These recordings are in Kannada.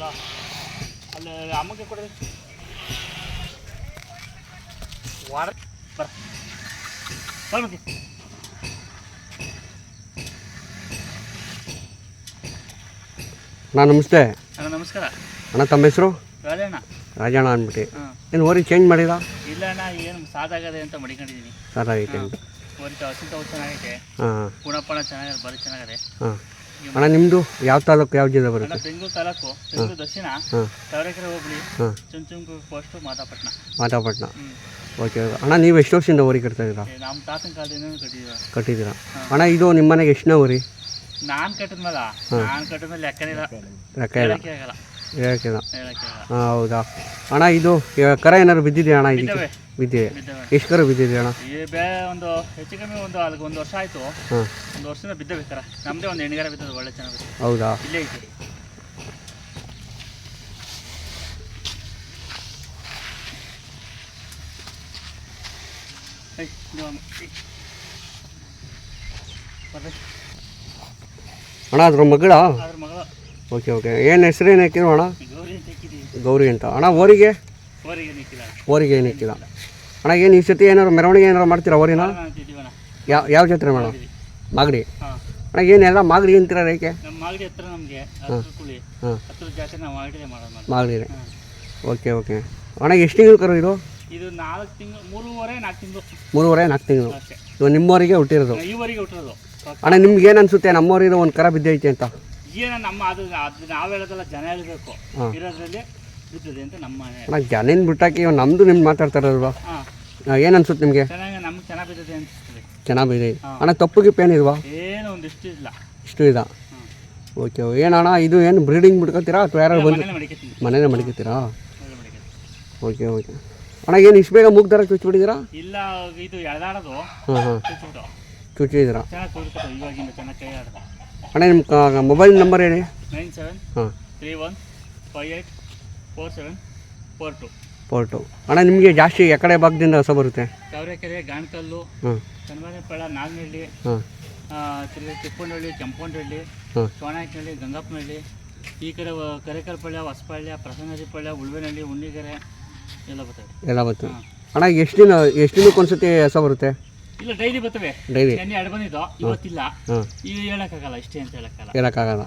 ಅಲ್ಲ? ಅಲ್ಲಿ ಅಮ್ಮಗೆ ಕೊಡ್ರಿ ವಾರ ಬರ ಬರ್ಬೇಕು. ಅಣ್ಣ ನಮಸ್ತೆ. ಅಣ್ಣ ನಮಸ್ಕಾರ. ಅಣ್ಣ ತಮ್ಮ ಹೆಸರು? ರಾಜಣ್ಣ. ರಾಜಣ್ಣ ಅಂದ್ಬಿಟ್ಟು. ಹಾಂ. ಏನು ಓರಿ ಚೇಂಜ್ ಮಾಡಿಲ್ಲ ಇಲ್ಲ ಅಣ್ಣ ಏನು ಸಾದಾಗದೆ ಅಂತ ಮಡಿಕೊಂಡಿದ್ದೀನಿ. ಸರ್ ಆಗೈತೆ. ಅಂತ ಹಸಿಂತ ಚೆನ್ನಾಗೈತೆ. ಹಾಂ. ಗುಣಪಣ ಚೆನ್ನಾಗಿದೆ ಬರೀ ಚೆನ್ನಾಗಿದೆ. ಹಾಂ. ಅಣ್ಣ ನಿಮ್ಮದು ಯಾವ ತಾಲೂಕು ಯಾವ ಜಿಲ್ಲೆ ಬರುತ್ತೆ? ಬೆಂಗಳೂರು ತಾಲೂಕು ಬೆಂಗಳೂರು ದಕ್ಷಿಣ ತಾವರೆಕೆರೆ ಹೋಬಳಿ ಚುಂಚುಂಗು ಪೋಸ್ಟು ಮಾತಾಪಟ್ನ ಮಾತಾಪಟ್ನ ಓಕೆ ಅಣ್ಣ ನೀವು ಎಷ್ಟು ವರ್ಷದಿಂದ ಓರಿ ಕಟ್ತಾ ಇದ್ದೀರಾ? ನಮ್ಮ ತಾತನ ಕಾಲದಿಂದ ಕಟ್ಟಿದ್ದೀರಾ? ಕಟ್ಟಿದ್ದೀರಾ ಅಣ್ಣ ಇದು ನಿಮ್ಮ ಮನೆಗೆ ಎಷ್ಟನೇ ಓರಿ ನಾನು ಕಟ್ಟಿದ್ಮೇಲೆ? ನಾನು ಕಟ್ಟಿದ್ಮೇಲೆ ಲೆಕ್ಕನಿಲ್ಲ ಲೆಕ್ಕ ಇಲ್ಲ. ಹೇಳಕ್ಕೆ ಆಗಲ್ಲ. ಹೇಳಕ್ಕಿಲ್ಲ ಹಾಂ ಹೌದಾ? ಅಣ್ಣ ಇದು ಕರ ಏನಾದ್ರು ಬಿದ್ದಿದೆಯಾ ಅಣ್ಣ ಇದಕ್ಕೆ? ಬಿದ್ದಿದೆ ಎಷ್ಟು ಕರ ಬಿದ್ದಿದೆ ಅಣ್ಣ? ಈ ಬೇ ಒಂದು ಹೆಚ್ಚು ಕಮ್ಮಿ ಒಂದು ಅದಕ್ಕೆ ಒಂದು ವರ್ಷ ಆಯಿತು. ಹಾಂ. ಒಂದು ವರ್ಷದಿಂದ ಕರ. ನಮ್ಮದೇ ಒಂದು ಎಣ್ಣೆಗಾರ ಬಿದ್ದದು ಒಳ್ಳೆ ಚೆನ್ನಾಗಿ ಹೌದಾ? ಇಲ್ಲೇ ಐತಿ ಅಣ್ಣ ಅದ್ರ ಮಗಳು? ಓಕೆ ಓಕೆ ಏನು ಹೆಸರು ಏನು ಹಾಕಿದ್ರು ಅಣ್ಣ? ಗೌರಿ ಅಂತ. ಅಣ್ಣ ಓರಿಗೆ ಓರಿಗೆ ಏನು ಇಕ್ಕಿಲ್ಲ ಅಣ್ಣ ಏನು ಈ ಸತಿ ಏನಾರು ಮೆರವಣಿಗೆ ಏನಾರು ಮಾಡ್ತೀರಾ ಓರಿನ ಯಾವ ಯಾವ ಜಾತ್ರೆ ಮೇಡಮ್? ಮಾಗಡಿ. ಅಣ್ಣ ಏನೆಲ್ಲ ಮಾಗಡಿ ಅಂತೀರ ಕುಳಿ ಹಾಂ. ಓಕೆ ಓಕೆ ಅಣ್ಣ ಎಷ್ಟು ತಿಂಗಳು ಕರು ಇದು? ಇದು ನಾಲ್ಕು ತಿಂಗಳು ಮೂರುವರೆ ನಾಲ್ಕು ತಿಂಗಳು. ಮೂರುವರೆ ನಾಲ್ಕು ತಿಂಗಳು ಇವಾಗ ನಿಮ್ಮವರಿಗೆ ಹುಟ್ಟಿರೋದು. ಅಣ್ಣ ನಿಮ್ಗೆ ಏನು ಅನಿಸುತ್ತೆ? ನಮ್ಮವರಿಗೆ ಒಂದು ಕರ ಬಿದ್ದೈತೆ ಅಂತ. ಏನ ನಮ್ಮ ಅದು ಅದು ನಾವು ಹೇಳೋದಲ್ಲ ಜನ ಹೇಳಬೇಕು. ಇರೋದ್ರಲ್ಲಿ ಬಿದ್ದದೆ ಅಂತ ನಮ್ಮ ಮನೆ ಅಣ್ಣ ಜನಿನ ಬಿಟ್ಟಾಕಿ ಇವಾಗ ನಮ್ಮದು ನಿಮ್ಗೆ ಮಾತಾಡ್ತಾರಲ್ವಾ? ಹಾಂ. ಏನು ಅನ್ಸುತ್ತೆ ನಿಮಗೆ? ಚೆನ್ನಾಗಿ ನಮ್ಗೆ ಚೆನ್ನಾಗಿ ಬಿದ್ದದೆ ಅನಿಸ್ತದೆ ಚೆನ್ನಾಗಿದೆ ಅಣ್ಣ ತಪ್ಪು ಗಿಪ್ಪು ಏನಿಲ್ವಾ? ಏನು ಒಂದಿಷ್ಟು ಇಲ್ಲ. ಇಷ್ಟು ಇದ ಓಕೆ ಏನಣ್ಣ ಇದು ಏನು ಬ್ರೀಡಿಂಗ್ ಬಿಡ್ಕೊತೀರಾ ಅಥವಾ ಯಾರು ಬಂದು ಮನೇಲೆ ಮಡಿಕತ್ತೀನಿ. ಮನೇನೆ ಮನೇಲೆ ಮಡಿಕತ್ತೀನಿ. Okay okay. ಅಣ್ಣ ಏನು ಇಷ್ಟು ಬೇಗ ಮೂಗ್ ದರ ಚುಚ್ಚಿಬಿಟ್ಟಿದ್ದೀರಾ ಇಲ್ಲ ಇದು ಎಳ್ದಾಡೋದು. ಹಾಂ ಹಾಂ. ಚುಚ್ಚಿಬಿಟ್ಟು ಚುಚ್ಚಿದ್ದೀರಾ ಚೆನ್ನಾಗಿ ಇವಾಗಿಂದ ಚೆನ್ನಾಗಿ ಕೈ ಆಡೋದು ಅಣ್ಣ ನಿಮ್ಮ ಮೊಬೈಲ್ ನಂಬರ್ ಹೇಳಿ. ನೈನ್ ಸೆವೆನ್ ಹಾಂ. Three one five eight four seven four two four two ಅಣ್ಣ ನಿಮಗೆ ಜಾಸ್ತಿ ಎಕಡೆ ಭಾಗದಿಂದ ಹೊಸ ಬರುತ್ತೆ. ತಾವರೆಕೆರೆ ಗಾಣಕಲ್ಲು ಹಾಂ. ಚನ್ನಮನೆಪಳ್ಳ ನಾಗನಹಳ್ಳಿ ಹಾಂ. ತಿರುಗಿ ತಿಪ್ಪನಹಳ್ಳಿ ಕೆಂಪನಹಳ್ಳಿ ಹಾಂ. ಸೋಣಾಯಕನಹಳ್ಳಿ ಗಂಗಪ್ಪನಹಳ್ಳಿ ಈ ಕಡೆ ಕರೇಕಲ್ಪಳ್ಳ ಹೊಸಪಳ್ಳ ಪ್ರಸನ್ನರಿಪಳ್ಳ ಉಳ್ವೆನಹಳ್ಳಿ ಉಣ್ಣಿಗೆರೆ ಎಲ್ಲ ಬರ್ತವೆ ಎಲ್ಲ ಬರ್ತದೆ. ಅಣ್ಣ ಎಷ್ಟು ದಿನ ಎಷ್ಟು ದಿನಕ್ಕೆ ಒಂದ್ಸತಿ ಹೊಸ ಬರುತ್ತೆ? ಇಲ್ಲ ಡೈಲಿ ಬರ್ತವೆ. ಡೈಲಿ ನೆನ್ನೆ ಎರಡು ಬಂದಿದ್ದು. ಇವತ್ತಿಲ್ಲ. ಹಾಂ. ಈಗ ಹೇಳಕ್ಕಾಗಲ್ಲ ಇಷ್ಟೇ ಅಂತ ಹೇಳಕ್ಕಾಗಲ್ಲ. ಹೇಳೋಕ್ಕಾಗಲ್ಲ.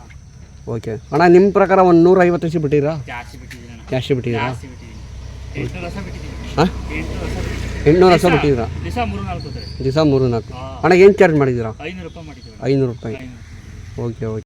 ಓಕೆ ಅಣ್ಣ ನಿಮ್ಮ ಪ್ರಕಾರ ಒಂದು ನೂರ ಐವತ್ತು ಹಸಿ ಬಿಟ್ಟಿರಾ ಜಾಸ್ತಿ ಬಿಟ್ಟಿದ್ದೀನಿ ಅಣ್ಣ. ಜಾಸ್ತಿ ಬಿಟ್ಟಿದ್ದೀರಾ? ಜಾಸ್ತಿ ಬಿಟ್ಟಿದ್ದೀನಿ. ಎಂಟು ರಸ ಬಿಟ್ಟಿದ್ದೀನಿ. ಹಾಂ? ಎಂಟುನೂರು ವರ್ಷ ಬಿಟ್ಟಿದ್ದೀನಿ. ಎಂಟುನೂರು ಹೊಸ ಬಿಟ್ಟಿದ್ದೀರಾ? ದಿವಸ ಮೂರು ನಾಲ್ಕು ದಿವಸ ಮೂರು ನಾಲ್ಕು ಹಾಂ. ಅಣ್ಣ ಏನು ಚಾರ್ಜ್ ಮಾಡಿದ್ದೀರಾ? ಐನೂರು ರೂಪಾಯಿ ಮಾಡಿದ್ದೀವಿ ಐನೂರು ರೂಪಾಯಿ. ಐನೂರು ಓಕೆ ಓಕೆ